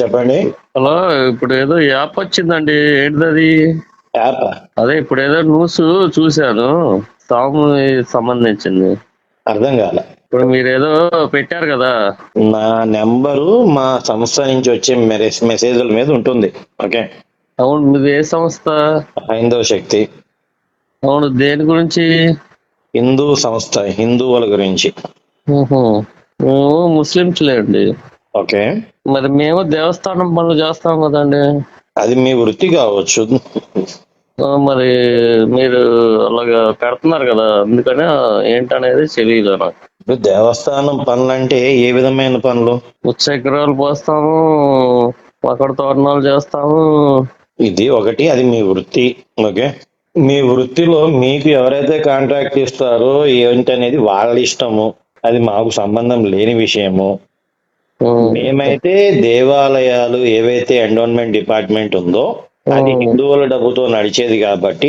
చెప్పండి. హలో ఇప్పుడు ఏదో యాప్ వచ్చిందండి. ఏంటిది యాప్ అదే ఇప్పుడు ఏదో న్యూస్ చూశాను. సాము సంబంధించింది. అర్థం కాల. ఇప్పుడు మీరు ఏదో పెట్టారు కదా? నా నెంబరు మా సంస్థ నుంచి వచ్చే మెరెస్ మెసేజ్ల మీద ఉంటుంది. ఓకే? అవును మీది ఏ సంస్థ? హైందవ శక్తి. అవును దేని గురించి? హిందూ సంస్థ హిందువుల గురించి. మేము ముస్లిమ్స్ లేండి ఓకే. మరి మేము దేవస్థానం పనులు చేస్తాం కదండి. అది మీ వృత్తి కావచ్చు. మరి మీరు అలాగా పెడుతున్నారు కదా అందుకనే ఏంటనేది తెలియదు నాకు. దేవస్థానం పనులు అంటే ఏ విధమైన పనులు? ఉచ్చగ్రహాలు పోస్తాము మకర తోరణాలు చేస్తాము. ఇది ఒకటి అది మీ వృత్తి ఓకే. మీ వృత్తిలో మీకు ఎవరైతే కాంట్రాక్ట్ ఇస్తారో ఏంటనేది వాళ్ళ ఇష్టము. అది మాకు సంబంధం లేని విషయము. మేమైతే దేవాలయాలు ఏవైతే ఎండోన్మెంట్ డిపార్ట్మెంట్ ఉందో అది హిందువుల డబ్బుతో నడిచేది కాబట్టి.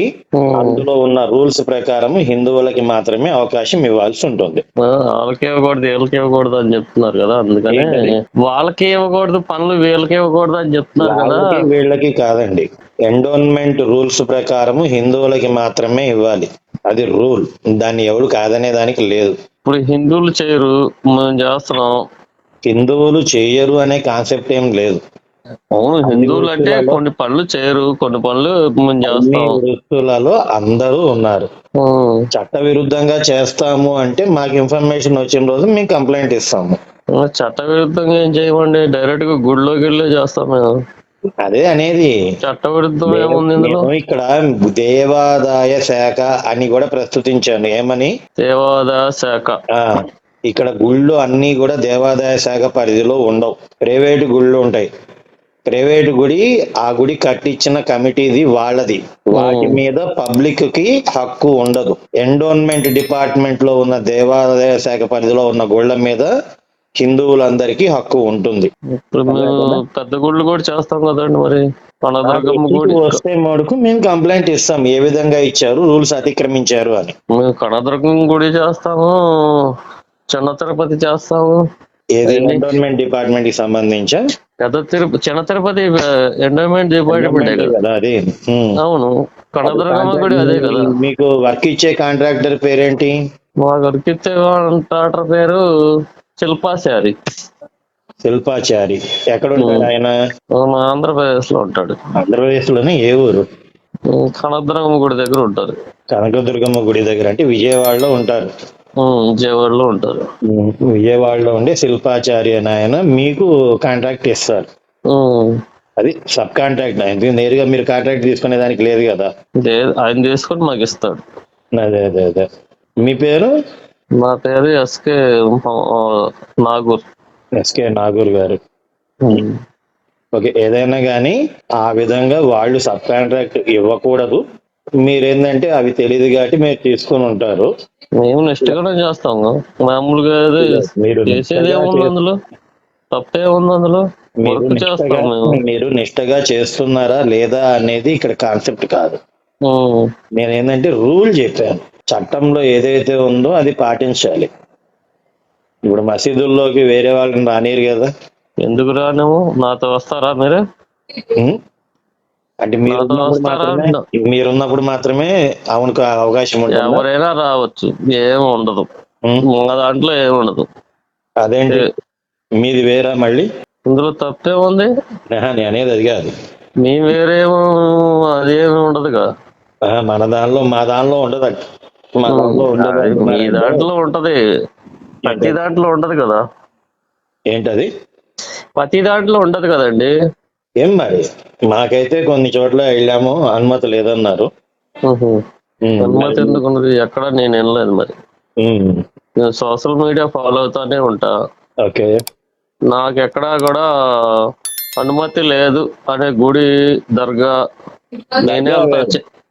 అందులో ఉన్న రూల్స్ ప్రకారం హిందువులకి మాత్రమే అవకాశం ఇవ్వాల్సి ఉంటుంది. వాళ్ళకి ఇవ్వకూడదు వీళ్ళకి ఇవ్వకూడదు అని చెప్తున్నారు కదా అందుకని? వాళ్ళకి ఇవ్వకూడదు పనులు వీళ్ళకి ఇవ్వకూడదు అని చెప్తున్నారు కదా. వాళ్ళకి కాదండి. ఎండోన్మెంట్ రూల్స్ ప్రకారం హిందువులకి మాత్రమే ఇవ్వాలి. అది రూల్ దాన్ని ఎవరు కాదనే దానికి లేదు. ఇప్పుడు హిందువులు చేయరు మేము చేస్తున్నాం హిందువులు చెయ్యరు అనే కాన్సెప్ట్ ఏం లేదు. అవును హిందువులు అంటే కొన్ని పనులు చేయరు కొన్ని పనులు వృత్తులలో అందరూ ఉన్నారు. చట్ట విరుద్ధంగా చేస్తాము అంటే మాకు ఇన్ఫర్మేషన్ వచ్చిన రోజు మేము కంప్లైంట్ ఇస్తాము. చట్ట విరుద్ధంగా ఏం చేయమండి? డైరెక్ట్గా గుడిలో గిళ్ళే చేస్తాం మేము. అదే అనేది. చట్ట విరుద్ధం ఏముంది ఇక్కడ దేవాదాయ శాఖ అని కూడా ప్రస్తుతించాను. ఏమని? దేవాదాయ శాఖ. ఇక్కడ గుళ్ళు అన్ని కూడా దేవాదాయ శాఖ పరిధిలో ఉండవు. ప్రైవేట్ గుళ్ళు ఉంటాయి. ప్రైవేట్ గుడి ఆ గుడి కట్టించిన కమిటీది వాళ్ళది. వాటి మీద పబ్లిక్కి హక్కు ఉండదు. ఎండోన్మెంట్ డిపార్ట్మెంట్లో ఉన్న దేవాదాయ శాఖ పరిధిలో ఉన్న గుళ్ళ మీద హిందువులందరికీ హక్కు ఉంటుంది. ఇప్పుడు పెద్ద గుళ్ళు కూడా చేస్తాం కదండి మరి. వస్తే మటుకు మేము కంప్లైంట్ ఇస్తాం. ఏ విధంగా ఇచ్చారు రూల్స్ అతిక్రమించారు అని. మేము కనదుర్గం గుడి చేస్తాము. చిన్న తిరుపతి చేస్తాము ఎండోన్మెంట్ డిపార్ట్మెంట్కి సంబంధించి? పెద్ద తిరుపతి చిన్న తిరుపతి ఎండోమెంట్ డిపార్ట్మెంటే కదా? అది. అవును. కనదుర్గమ్మ గుడి అదే కదా? మీకు వర్క్ ఇచ్చే కాంట్రాక్టర్ పేరేంటి? మా దొరికితే టాటర్ పేరు శిల్పాచారి. శిల్పాచారి. ఎక్కడ ఉంటాడు ఆయన? మన ఆంధ్రప్రదేశ్లో ఉంటాడు. ఆంధ్రప్రదేశ్లోనే ఏ ఊరు? కనదుర్గమ్మ గుడి దగ్గర ఉంటారు. కనకదుర్గమ్మ గుడి దగ్గర. అంటే విజయవాడలో ఉంటారు. విజయవాడలో ఉంటారు. విజయవాడలో ఉండే శిల్పాచారి అని ఆయన మీకు కాంట్రాక్ట్ ఇస్తారు. అది సబ్ కాంట్రాక్ట్ ఎందుకు నేరుగా మీరు కాంట్రాక్ట్ తీసుకునే దానికి లేదు కదా. ఆయన తీసుకొని మాకు ఇస్తాడు. అదే అదే అదే. మీ పేరు? నా పేరు ఎస్కే నాగూర్. ఎస్కే నాగూర్ గారు. ఓకే ఏదైనా కానీ ఆ విధంగా వాళ్ళు సబ్ కాంట్రాక్ట్ ఇవ్వకూడదు. మీరేంటంటే అవి తెలియదు కాబట్టి మీరు తీసుకుని ఉంటారు. మేము నిష్ఠగానే చేస్తాం. మామూలుగా మీరు చేసేది ఏముంది అందులో. తప్పేముంది అందులో. మీరు నిష్టగా చేస్తున్నారా లేదా అనేది ఇక్కడ కాన్సెప్ట్ కాదు. నేను ఏంటంటే రూల్ చెప్పాను. చట్టంలో ఏదైతే ఉందో అది పాటించాలి. ఇప్పుడు మసీదుల్లోకి వేరే వాళ్ళని రానియరు కదా. ఎందుకు రానేమో నాతో వస్తారా మీరు? అంటే మీరు మీరున్నప్పుడు మాత్రమే అవునుకు అవకాశం ఉంటుంది ఎవరైనా రావచ్చు. ఏం ఉండదు. మా దాంట్లో ఏం ఉండదు. అదేంటి? మీది వేరా మళ్ళీ? ఇందులో ఆహా, నేను అనేది అది కాదు. మీ వేరేమో అదేమి ఉండదుగా. ఆ, మన దానిలో మా దానిలో ఉండదు మా దానిలో ఉండదు మీ దాంట్లో ఉంటది. ప్రతి దాంట్లో ఉండదు కదా. ఏంటది? ప్రతి దాంట్లో ఉండదు కదండి. ఏం మరి? మాకైతే కొన్ని చోట్ల వెళ్ళాము అనుమతి లేదన్నారు. అనుమతి ఎందుకు ఉండదు ఎక్కడ నేను వినలేదు మరి. నేను సోషల్ మీడియా ఫాలో అవుతానే ఉంటా. ఓకే. నాకు ఎక్కడా కూడా అనుమతి లేదు అనే గుడి దర్గా. నేనే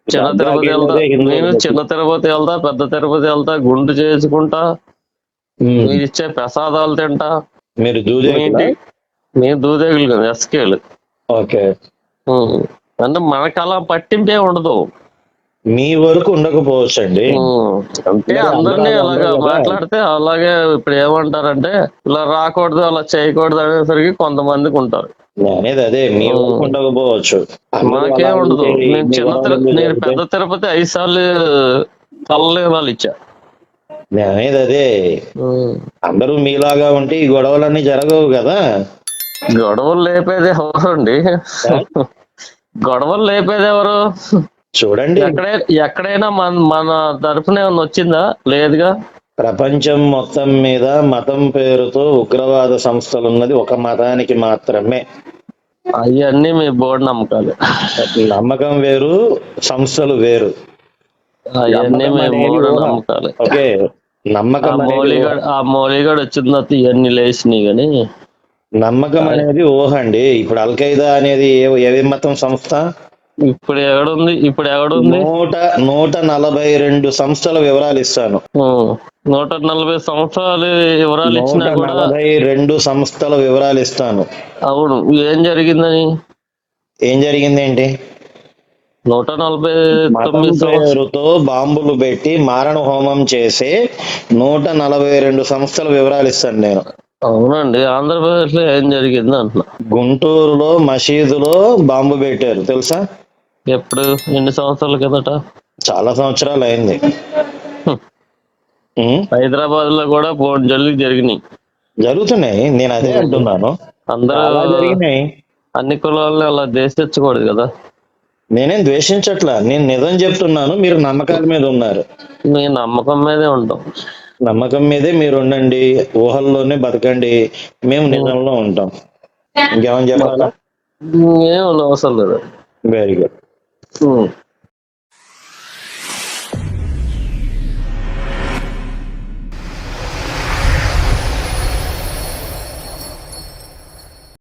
చిన్న తిరుపతి వెళ్తా. నేను చిన్న తిరుపతి వెళ్తా పెద్ద తిరుపతి వెళ్తా గుండు చేసుకుంటా. మీరు ఇచ్చే ప్రసాదాలు తింటా. మీరు మీ దూదే ఇంటి మేము దూదేగులు కదా ఎస్కేలు. ఓకే. అంటే మనకు అలా పట్టింపే ఉండదు. మీ వరకు ఉండకపోవచ్చు అండి అంటే అందరినీ అందరూ అలాగా. మాట్లాడితే అలాగే ఇప్పుడు ఏమంటారంటే ఇలా రాకూడదు అలా చేయకూడదు అనేసరికి కొంతమందికి ఉంటారు. అనేది అదే మీ ఊరికి ఉండకపోవచ్చు. అలా ఉండదు. నేను చిన్న తిరు గొడవలు నేను పెద్ద తిరుపతి ఐదు సార్లు తల్లలేవాళ్ళు ఇచ్చా. అనేది అదే. అందరూ మీలాగా ఉంటే ఈ గొడవలన్నీ జరగవు కదా. గొడవలు లేపేది ఎవరండి? గొడవలు లేపేది ఎవరు? చూడండి. ఎక్కడే ఎక్కడైనా మన మన తరఫున ఏమన్నా వచ్చిందా? లేదుగా? ప్రపంచం మొత్తం మీద మతం పేరుతో ఉగ్రవాద సంస్థలు ఉన్నది ఒక మతానికి మాత్రమే. అవన్నీ మీ బోర్డు నమ్మకాలు. నమ్మకం వేరు సంస్థలు వేరు. అవన్నీ మీ బోర్డు నమ్మకాలు. ఓకే. నమ్మకం ఆ మౌలిగాడు వచ్చిన తర్వాత ఇవన్నీ లేచినాయి కానీ నమ్మకం అనేది ఊహ అండి ఇప్పుడు అల్ఖైదా అనేది ఏ- మతం సంస్థ? ఇప్పుడు ఎక్కడుంది? ఇప్పుడు ఎక్కడుంది? నూట నూట నలభై రెండు సంస్థల వివరాలు ఇస్తాను. నూట నలభై సంవత్సరాలు వివరాలు ఇచ్చినా కూడా నలభై రెండు సంస్థల వివరాలు ఇస్తాను. అవును. ఏం జరిగిందని? ఏం జరిగింది ఏంటి నూట నలభై తొమ్మిది పేరుతో బాంబులు పెట్టి మారణ హోమం చేసి నూట నలభై రెండు సంస్థల వివరాలు ఇస్తాను నేను. అవునండి ఆంధ్రప్రదేశ్లో ఏం జరిగింది అంటున్నా. గుంటూరులో మసీదులో బాంబు పెట్టారు తెలుసా? ఎప్పుడు? ఎన్ని సంవత్సరాల కిందట? చాలా సంవత్సరాలు అయింది? హైదరాబాద్లో కూడా జల్లి జరిగినాయి. జరుగుతున్నాయి నేను అదే అంటున్నాను. అందరూ జరిగినాయి. అన్ని కులాలని అలా దేశించకూడదు కదా. నేనేం ద్వేషించట్లా నేను నిజం చెప్తున్నాను మీరు నమ్మకాల మీద ఉన్నారు. మీ నమ్మకం మీదే ఉంటాం. నమ్మకం మీదే మీరు ఉండండి ఊహల్లోనే బతకండి మేము నిజంలో ఉంటాం. ఇంకేమని చెప్పాలా? ఏం అవసరం లేదు. Very good.